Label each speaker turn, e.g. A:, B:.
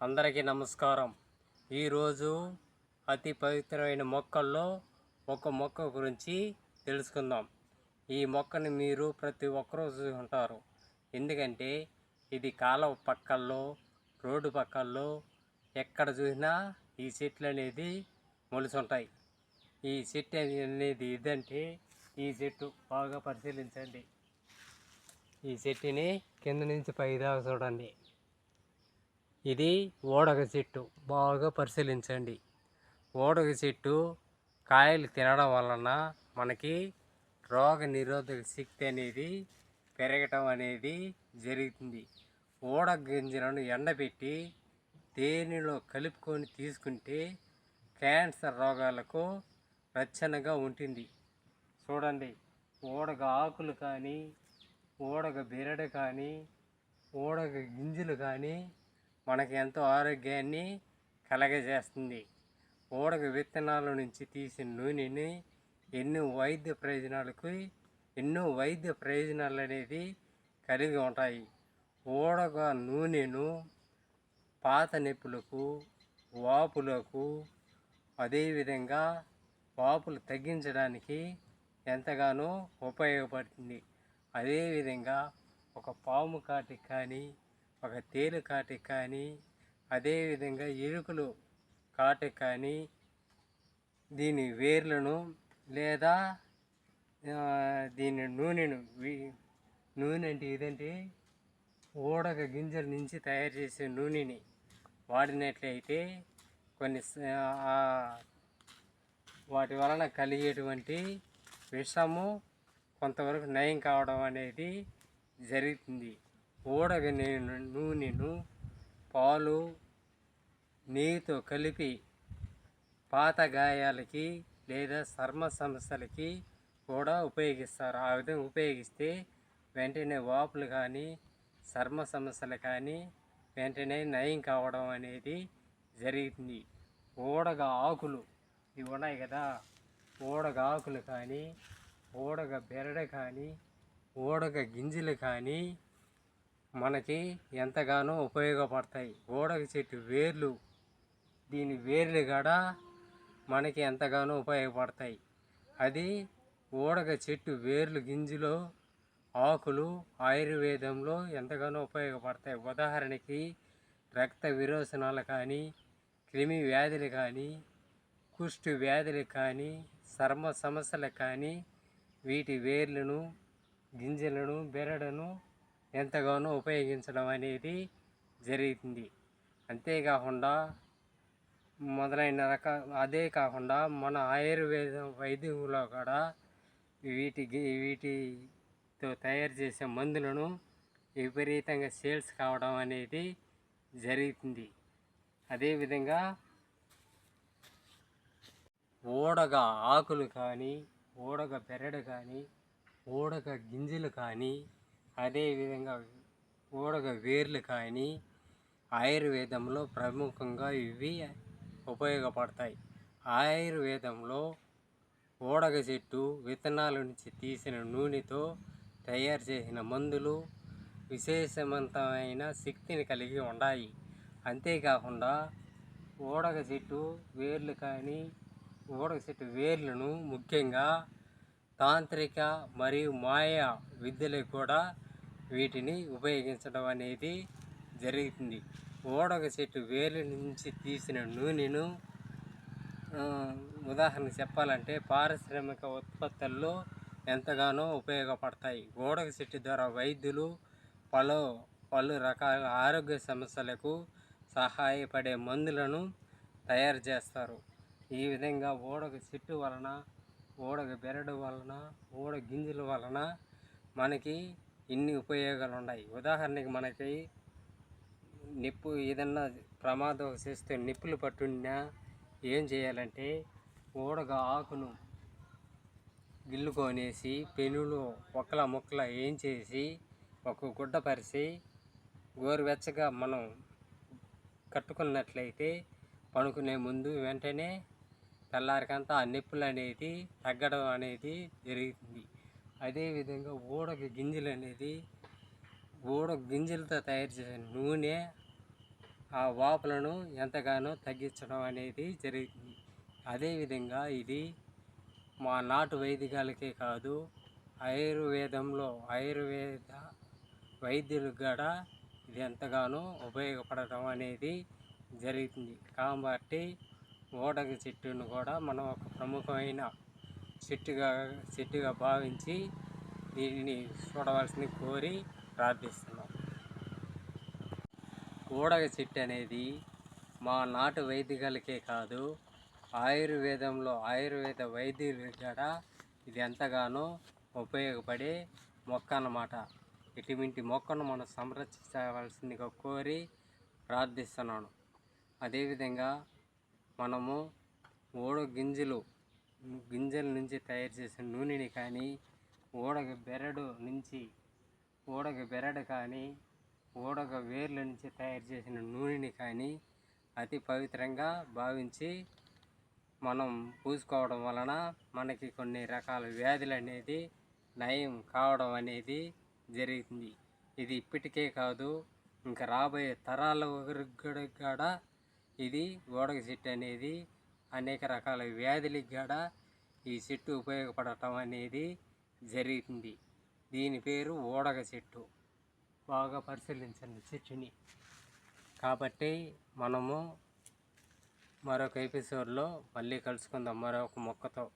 A: అందరికీ నమస్కారం. ఈరోజు అతి పవిత్రమైన మొక్కల్లో ఒక మొక్క గురించి తెలుసుకుందాం. ఈ మొక్కని మీరు ప్రతి ఒక్కరూ చూసి ఉంటారు. ఎందుకంటే ఇది కాలువ పక్కల్లో రోడ్డు పక్కల్లో ఎక్కడ చూసినా ఈ చెట్లు అనేది మొలుసుంటాయి. ఈ చెట్టు అనేది ఇదంటే ఈ చెట్టు బాగా పరిశీలించండి. ఈ చెట్టుని కింద నుంచి పైదాకా చూడండి. ఇది ఓడగ చెట్టు. బాగా పరిశీలించండి. ఓడగ చెట్టు కాయలు తినడం వలన మనకి రోగ నిరోధక శక్తి అనేది పెరగటం అనేది జరుగుతుంది. ఓడ గింజలను ఎండబెట్టి తేనెలో కలుపుకొని తీసుకుంటే క్యాన్సర్ రోగాలకు రక్షణగా ఉంటుంది. చూడండి. ఓడగ ఆకులు కానీ ఓడగ బెరడు కానీ ఓడగ గింజలు కానీ మనకి ఎంతో ఆరోగ్యాన్ని కలగజేస్తుంది. ఓడగ విత్తనాల నుంచి తీసిన నూనెని ఎన్నో వైద్య ప్రయోజనాలకు ఎన్నో వైద్య ప్రయోజనాలు అనేది కలిగి ఉంటాయి. ఓడగ నూనెను పాత నొప్పులకు వాపులకు అదేవిధంగా వాపులు తగ్గించడానికి ఎంతగానో ఉపయోగపడుతుంది. అదేవిధంగా ఒక పాము కాటికి కానీ ఒక తేలు కాటికి కానీ అదేవిధంగా ఎలుకలు కాటికి కానీ దీని వేర్లను లేదా దీని నూనెను నూనె అంటే ఇదంటే ఊడగ గింజల నుంచి తయారు చేసే నూనెని వాడినట్లయితే కొన్ని వాటి వలన కలిగేటువంటి విషము కొంతవరకు నయం కావడం అనేది జరుగుతుంది. ఊడగ నేను నూనెను పాలు నెయ్యితో కలిపి పాత గాయాలకి లేదా చర్మ సమస్యలకి కూడా ఉపయోగిస్తారు. ఆ విధంగా ఉపయోగిస్తే వెంటనే వాపులు కానీ చర్మ సమస్యలు కానీ వెంటనే నయం కావడం అనేది జరుగుతుంది ఊడగ ఆకులు ఇవి ఉన్నాయి కదా. ఊడగ ఆకులు కానీ ఊడగ బెరడ కానీ ఊడగ గింజలు కానీ మనకి ఎంతగానో ఉపయోగపడతాయి. ఊడగ చెట్టు వేర్లు దీని వేర్లు కూడా మనకి ఎంతగానో ఉపయోగపడతాయి. అది ఊడగ చెట్టు వేర్లు గింజలు ఆకులు ఆయుర్వేదంలో ఎంతగానో ఉపయోగపడతాయి. ఉదాహరణకి రక్త విరోచనాలు కానీ క్రిమి వ్యాధులు కానీ కుష్టు వ్యాధులు కానీ చర్మ సమస్యలు కానీ వీటి వేర్లను గింజలను బెరడును ఎంతగానో ఉపయోగించడం అనేది జరుగుతుంది అంతేకాకుండా మొదలైన రక అదే కాకుండా మన ఆయుర్వేద వైద్యంలో కూడా వీటి వీటితో తయారు చేసే మందులను విపరీతంగా సేల్స్ కావడం అనేది జరుగుతుంది అదేవిధంగా ఊడగ ఆకులు కానీ ఊడగ బెరడు కానీ ఊడగ గింజలు కానీ అదేవిధంగా ఊడగ వేర్లు కానీ ఆయుర్వేదంలో ప్రముఖంగా ఇవి ఉపయోగపడతాయి. ఆయుర్వేదంలో ఊడగ చెట్టు విత్తనాల నుంచి తీసిన నూనెతో తయారు చేసిన మందులు విశేషవంతమైన శక్తిని కలిగి ఉన్నాయి అంతేకాకుండా ఊడగ చెట్టు వేర్లు కానీ ఊడగ చెట్టు వేర్లను ముఖ్యంగా తాంత్రిక మరియు మాయ విద్యలకు కూడా వీటిని ఉపయోగించడం అనేది జరుగుతుంది. ఊడగ చెట్టు వేలు నుంచి తీసిన నూనెను ఉదాహరణ చెప్పాలంటే పారిశ్రామిక ఉత్పత్తుల్లో ఎంతగానో ఉపయోగపడతాయి. ఊడగ చెట్టు ద్వారా వైద్యులు పలు పలు రకాల ఆరోగ్య సమస్యలకు సహాయపడే మందులను తయారు చేస్తారు. ఈ విధంగా ఊడగ చెట్టు వలన ఊడగ బెరడు వలన ఊడ గింజల వలన మనకి ఇన్ని ఉపయోగాలు ఉన్నాయి ఉదాహరణకి మనకి నిప్పు ఏదన్నా ప్రమాదం చేస్తే నిప్పులు పట్టున్నా ఏం చేయాలంటే ఓడగా ఆకును గిల్లుకొనేసి పెనులో ఒక్కల ముక్కల ఏం చేసి ఒక గుడ్డ పరిచి గోరువెచ్చగా మనం కట్టుకున్నట్లయితే పడుకునే ముందు వెంటనే తెల్లారికంతా ఆ నొప్పులు అనేది తగ్గడం అనేది జరుగుతుంది. అదేవిధంగా ఊడగ గింజలు అనేది ఓడ గింజలతో తయారు చేసిన నూనె ఆ వాపులను ఎంతగానో తగ్గించడం అనేది జరుగుతుంది అదేవిధంగా ఇది మా నాటు వైదికాలకే కాదు ఆయుర్వేదంలో ఆయుర్వేద వైద్యులకు కూడా ఇది ఎంతగానో ఉపయోగపడటం అనేది జరుగుతుంది కాబట్టి ఓడగ చెట్టును కూడా మనం ఒక ప్రముఖమైన చెట్టుగా చెట్టుగా భావించి దీనిని చూడవలసింది కోరి ప్రార్థిస్తున్నాం. ఊడగ చెట్టు అనేది మా నాటు వైద్యులకే కాదు ఆయుర్వేదంలో ఆయుర్వేద వైద్యులు కూడా ఇది ఎంతగానో ఉపయోగపడే మొక్క అన్నమాట. ఇటువంటి మొక్కను మనం సంరక్షించవలసిందిగా కోరి ప్రార్థిస్తున్నాను. అదేవిధంగా మనము ఓడ గింజలు గింజల నుంచి తయారు చేసిన నూనెని కానీ ఓడగ బెరడు నుంచి ఓడగ బెరడు కానీ ఓడగ వేర్ల నుంచి తయారు చేసిన నూనెని కానీ అతి పవిత్రంగా భావించి మనం పూసుకోవడం వలన మనకి కొన్ని రకాల వ్యాధులు అనేది నయం కావడం అనేది జరిగింది. ఇది ఇప్పటికే కాదు ఇంకా రాబోయే తరాల వరకు కూడా ఇది ఓడగ చెట్టు అనేది అనేక రకాల వ్యాధులకు కూడా ఈ చెట్టు ఉపయోగపడటం అనేది జరిగింది. దీని పేరు ఓడగ చెట్టు. బాగా పరిశీలించండి చెట్టుని. కాబట్టి మనము మరొక ఎపిసోడ్లో మళ్ళీ కలుసుకుందాం. మరొక మొక్కతో.